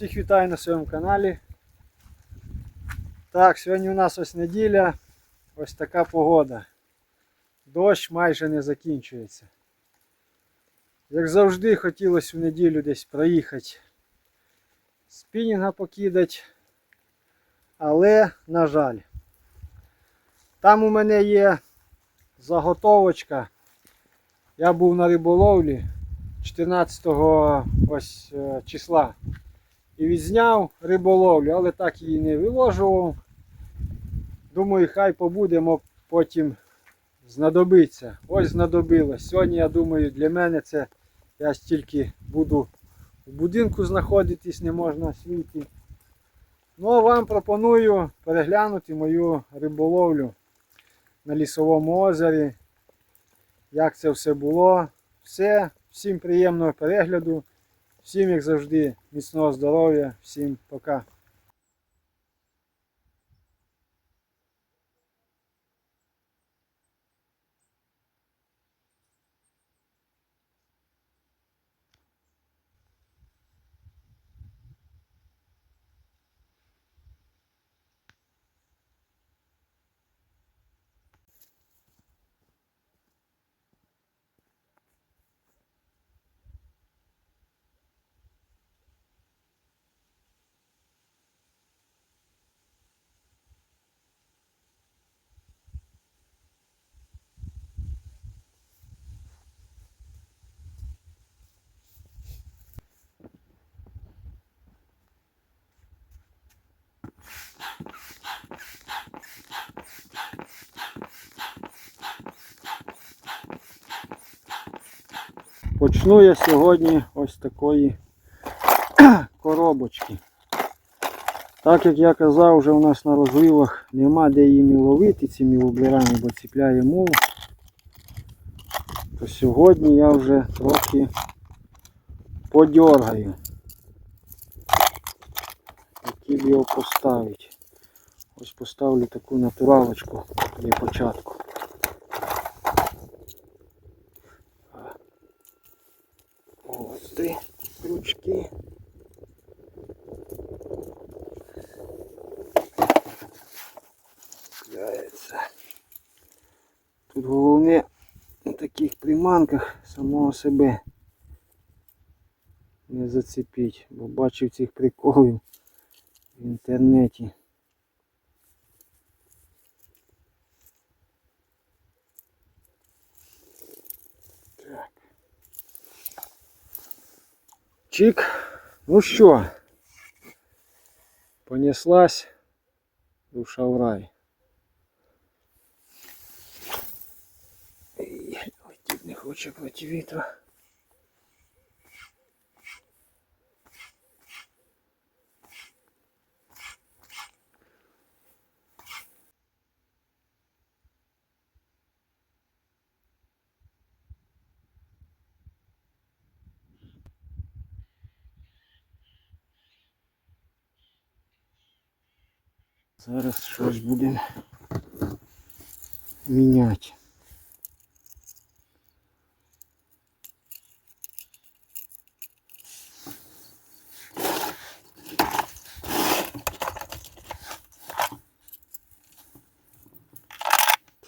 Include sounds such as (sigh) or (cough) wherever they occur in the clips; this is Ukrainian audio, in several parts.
Всіх вітаю на своєму каналі. Так, сьогодні у нас ось неділя, ось така погода. Дощ майже не закінчується. Як завжди хотілося в неділю десь проїхати, спінінга покидати, але, на жаль, там у мене є заготовочка. Я був на риболовлі 14 ось е, числа і відзняв риболовлю, але так її не виложував. Думаю, хай побудемо потім знадобиться. Ось знадобилось. Сьогодні, я думаю, для мене це я стільки буду в будинку знаходитись, не можна світі. Ну а вам пропоную переглянути мою риболовлю на лісовому озері. Як це все було. Все, всім приємного перегляду. Всім, як завжди, міцного здоров'я, всім пока. Почну я сьогодні ось такої (clears throat) коробочки. Так як я казав, вже у нас на розливах нема де її ловити цими воблерами, бо ціпляє мул. То сьогодні я вже трохи подергаю. Б його поставити. Ось поставлю таку натуралочку для початку. Ось три крючки. Кляється. Тут головне на таких приманках самого себе не зацепіть, бо бачив цих приколів в інтернеті. Так. Чик. Ну що, понеслась душа в рай. Летіть не хоче проти вітру. Зараз щось будемо міняти.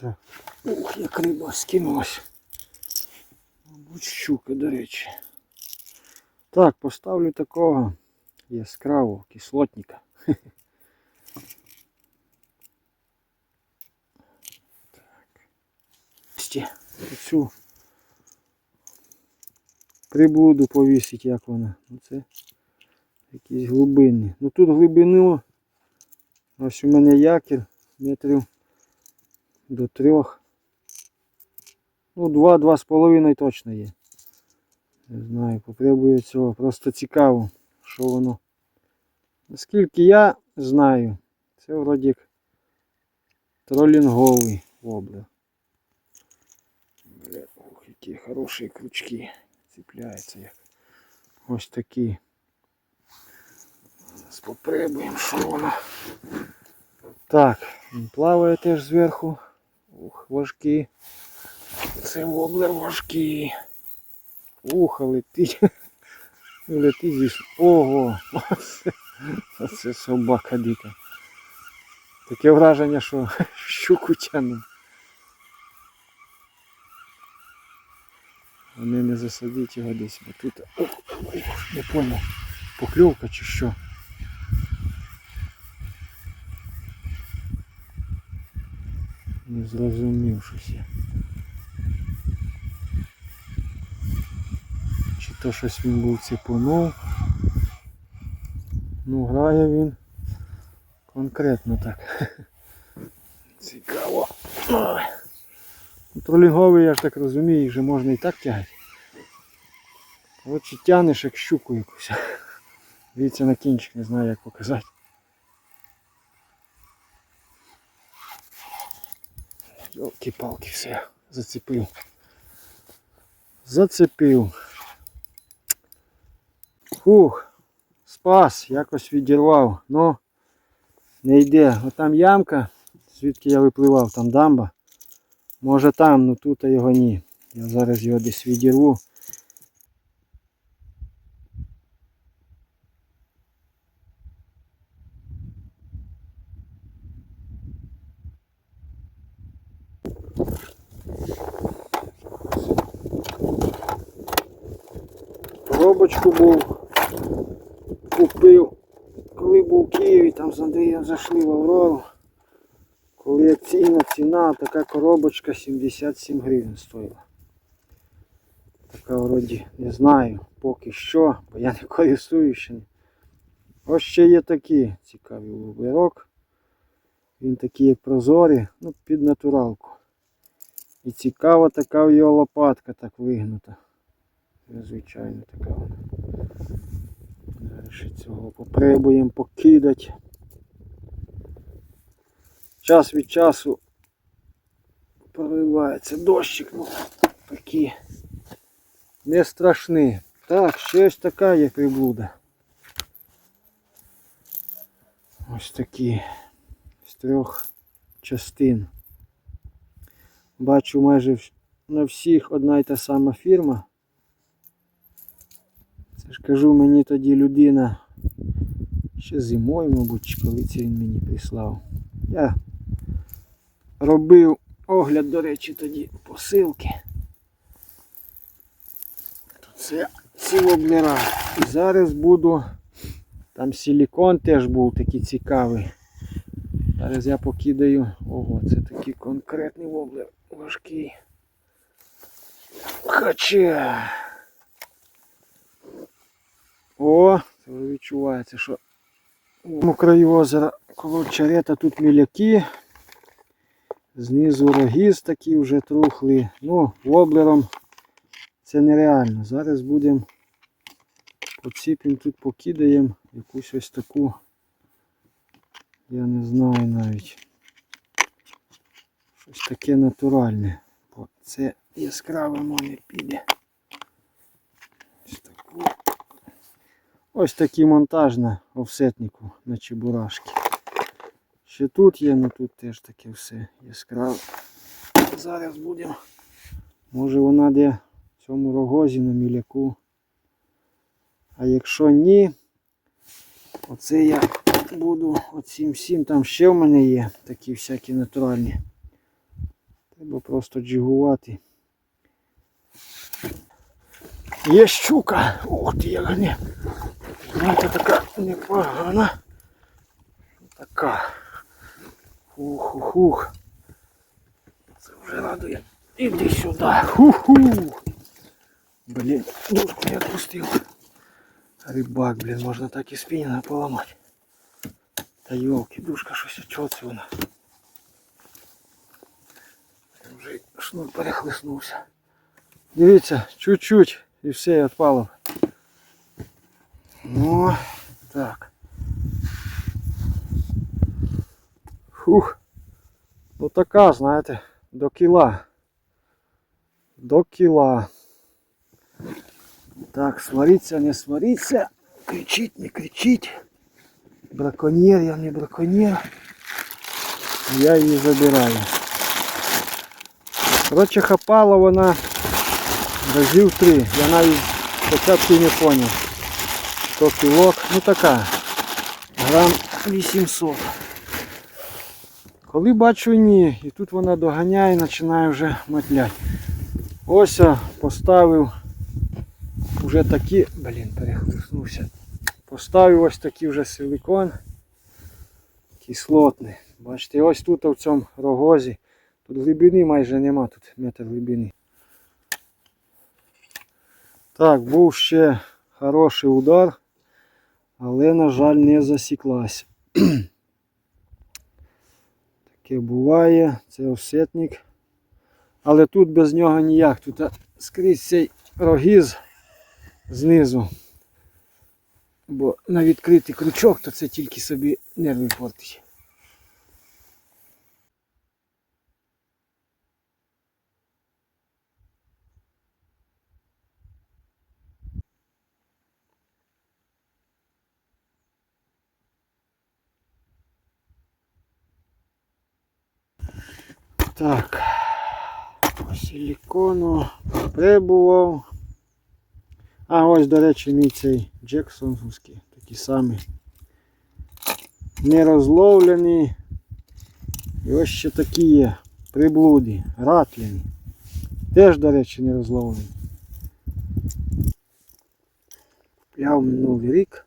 Так. Ух, як риба скинулась. Мабуть, щука, до речі. Так, поставлю такого яскравого кислотника. (laughs) Сті, Оцю приблуду повісить, як вона. Ну це якісь глибинні. Ну тут глибину. Ось у мене якір метрів до трьох. Ну, два-два з половиною точно є. Не знаю, попробую цього. Просто цікаво, що воно. Наскільки я знаю, це вроді як тролінговий воблер. Бля, ох, які хороші крючки. Цепляються як. Ось такі. Зараз попробуємо, що воно. Так, плаває теж зверху. Ух, важкі. Це воблер важкий. Уха летить. Летить зі... Ого! Оце собака дика. Таке враження, що щуку тягне. Вони не засадять його десь, бо тут. Ох, ох, не понял. Покльовка чи що? Не зрозумів щось я. Чи то щось він був цепанув. Ну, грає він конкретно так. (laughs) Цікаво. Тролінговий, я ж так розумію, їх вже можна і так тягати. Коротше, тянеш як щуку якусь. (laughs) Дивіться на кінчик, не знаю як показати. Йолки-палки, все, зацепив. Зацепив. Фух, спас, якось відірвав. Ну, не йде. Отам ямка, звідки я випливав, там дамба. Може там, ну тут його ні. Я зараз його десь відірву. Коробочку був, купив, коли був в Києві, там з Андрієм зайшли в Аврору. Коли ціна, така коробочка 77 гривень стоїла. Така вроді не знаю поки що, бо я не користуюсь ще. Ось ще є такі цікаві вуглерок. Він такий як прозорий, ну під натуралку. І цікава така його лопатка так вигнута. Незвичайно така вона. Ще цього попробуємо покидати. Час від часу проливається дощик, ну такі не страшні. Так, ще ось така є приблуда. Ось такі з трьох частин. Бачу майже на всіх одна й та сама фірма. Це ж кажу мені тоді людина ще зимою, мабуть, коли це він мені прислав. Я робив огляд, до речі, тоді посилки. Це ці воблера. І зараз буду. Там силікон теж був такий цікавий. Зараз я покидаю. Ого, це такий конкретний воблер. Важкий. Хоча. О, відчувається, що у краю озера коло черета тут міляки. Знизу рогіз такі вже трухли. Ну, воблером це нереально. Зараз будемо поціпимо тут покидаємо якусь ось таку. Я не знаю навіть. Щось таке натуральне. Бо це яскраве не піде. Ось таку. Ось такий монтаж на офсетнику на чебурашки. Ще тут є, ну тут теж таке все яскраве. Зараз будемо. Може вона де в цьому рогозі на міляку. А якщо ні, оце я буду оцім всім. Там ще в мене є такі всякі натуральні. Треба просто джигувати. Є щука. От як не. Знаєте, така непогана. Така. Хух-хух-хух. Це вже радує. Іди сюди. Ху-ху. Блін, дужку я відпустив. Рибак, блін, можна так і спінінга поламати. Та йолки, дужка щось, а чого це вона? Вже шнур перехлиснувся. Дивіться, чуть-чуть і все, я відпалив. Ну, так. Фух. Ну така, знаєте, до кіла. До кіла. Так, свариться, не свариться. Кричить, не кричить. Браконьєр, я не браконьєр. Я її забираю. Коротше, хапала вона Разів три. Я навіть спочатку не зрозумів. то пілок, ну така, грам 800. Коли бачу ні, і тут вона доганяє, починає вже матляти. Ось я поставив вже такі, блін, перехлиснувся. Поставив ось такий вже силикон кислотний. Бачите, ось тут в цьому рогозі. Тут глибини майже нема, тут метр глибини. Так, був ще хороший удар, але, на жаль, не засіклась. (clears throat) Таке буває, це осетник. Але тут без нього ніяк. Тут скрізь цей рогіз знизу. Бо на відкритий крючок, то це тільки собі нерви портить. Так, силікону прибував. А ось, до речі, мій цей Джексонський, такий самий. Не розловлений. І ось ще такі є приблуди, ратляні. Теж, до речі, не розловлені. Я в минулий рік.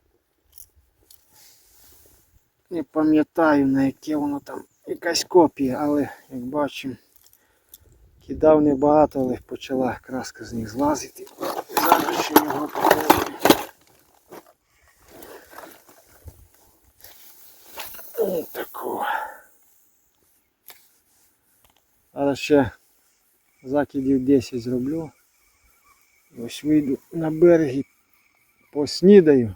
Не пам'ятаю на яке воно там якась копія, але як бачимо, кидав небагато, але почала краска з них злазити. Зараз ще його покажу. Ось. Зараз ще закидів 10 зроблю. Ось вийду на берег поснідаю.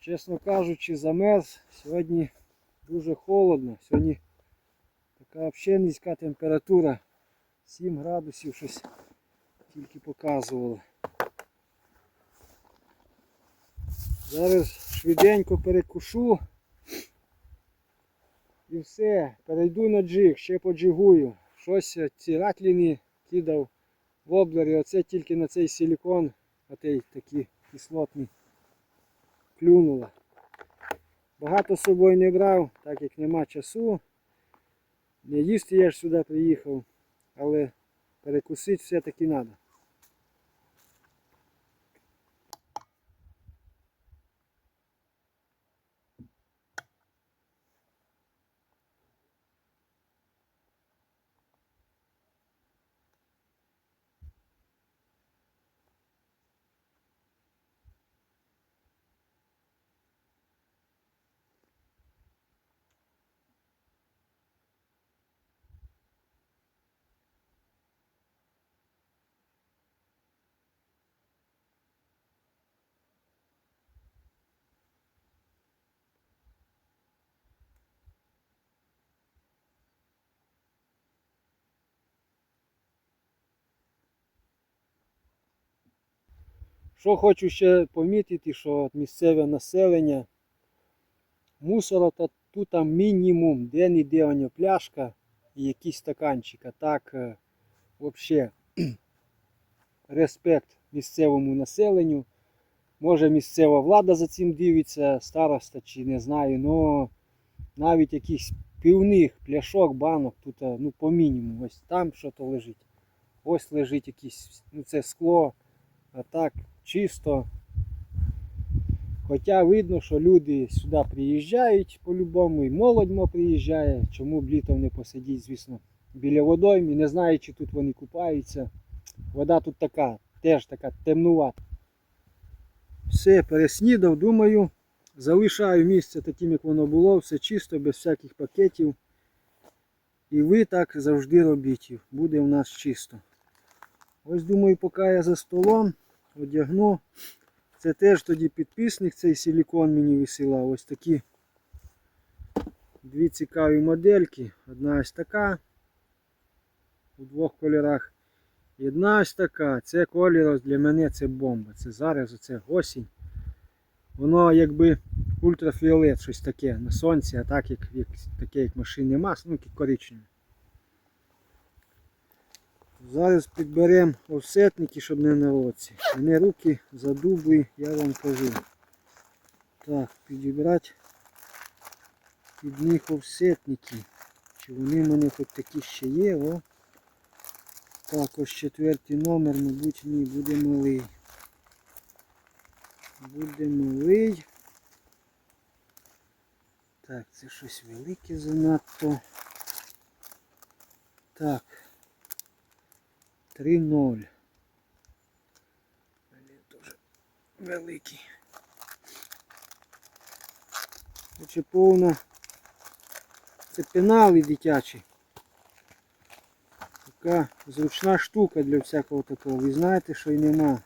Чесно кажучи, замерз. Сьогодні дуже холодно. Сьогодні така взагалі низька температура. 7 градусів щось тільки показувало. Зараз швиденько перекушу. І все, перейду на джиг, ще поджигую. Щось ці ратліни кидав воблери, оце тільки на цей силікон, отей такий кислотний, клюнуло. Багато з собою не брав, так як нема часу. Не їсти я ж сюди приїхав, але перекусити все-таки треба. Що хочу ще помітити, що місцеве населення мусора тут мінімум, де-не-де воно пляшка і якийсь стаканчик. Так е, взагалі (clears throat) респект місцевому населенню. Може місцева влада за цим дивиться, староста чи не знаю, але навіть якихось півних пляшок, банок тут е, ну, по мінімуму. Ось там що то лежить. Ось лежить якийсь, ну це скло, а так чисто. Хоча видно, що люди сюди приїжджають по-любому, і молодь мо приїжджає, чому б літом не посидіть, звісно, біля водойми, не знаю, чи тут вони купаються. Вода тут така, теж така темнувата. Все, переснідав, думаю, залишаю місце таким, як воно було, все чисто, без всяких пакетів. І ви так завжди робіть. Буде у нас чисто. Ось думаю, поки я за столом одягну. Це теж тоді підписник, цей силікон мені висилав. Ось такі дві цікаві модельки. Одна ось така у двох кольорах. І одна ось така. Це колір для мене це бомба. Це зараз оце осінь. Воно якби ультрафіолет, щось таке на сонці, а так як, як таке як машинне масло, ну коричневе. Зараз підберемо офсетники, щоб не на оці. Вони руки задубли, я вам кажу. Так, підібрати під них офсетники. Чи вони в мене хоч такі ще є, о. Так, ось четвертий номер, мабуть, ні, буде малий. Буде малий. Так, це щось велике занадто. Так. 3-0. Дуже великий. Хоче повна. Це пенали дитячі. Така зручна штука для всякого такого. Ви знаєте, що й нема.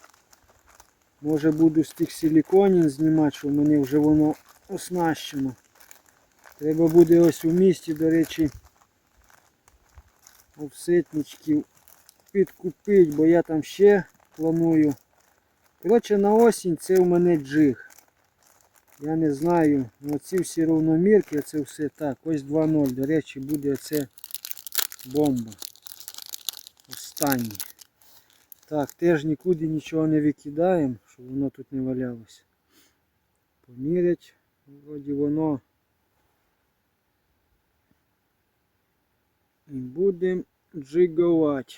Може буду з тих силіконів знімати, що в мене вже воно оснащено. Треба буде ось у місті, до речі, офсетничків підкупити, бо я там ще планую. Коротше, на осінь це у мене джиг. Я не знаю, ну, ці всі рівномірки, це все так. Ось 2-0. До речі, буде це бомба. Останній. Так, теж нікуди нічого не викидаємо, щоб воно тут не валялося. Помірять. Вроді воно. І будемо джигувати.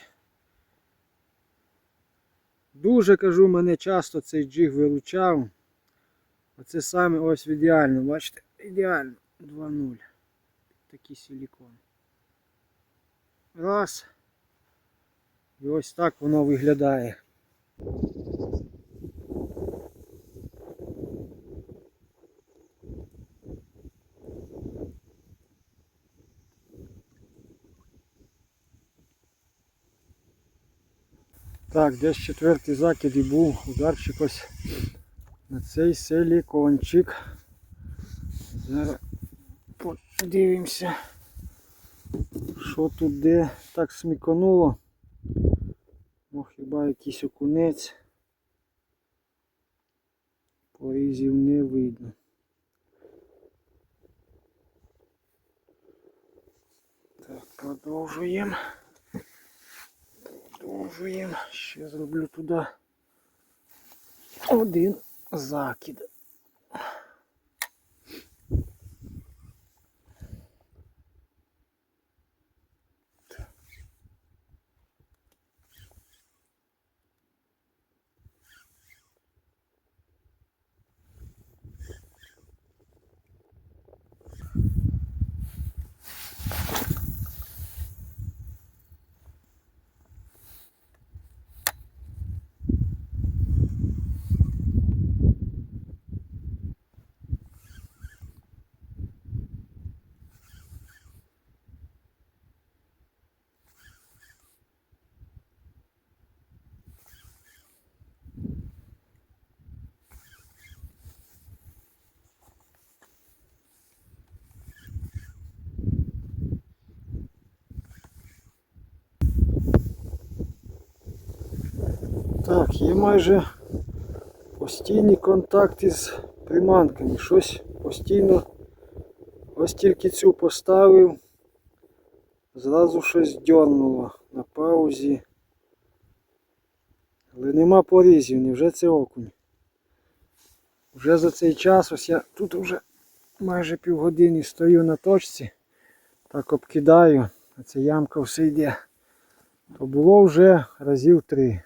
Дуже кажу, мене часто цей джиг виручав. Оце саме ось в ідеально, бачите? Ідеально. 2-0. Такий силікон. Раз. І ось так воно виглядає. Так, десь четвертий закид і був ударчик ось на цей силікончик. Зараз подивимося, що тут де так сміконуло. Ну, хіба якийсь окунець. Порізів не видно. Так, продовжуємо. Продовжуємо. Ще зроблю туди один закид. Так, є майже постійний контакт із приманками. Щось постійно ось тільки цю поставив, зразу щось дьорнуло на паузі. Але нема порізів, невже це окунь. Вже за цей час ось я тут вже майже півгодини стою на точці, так обкидаю, а ця ямка все йде. То було вже разів три.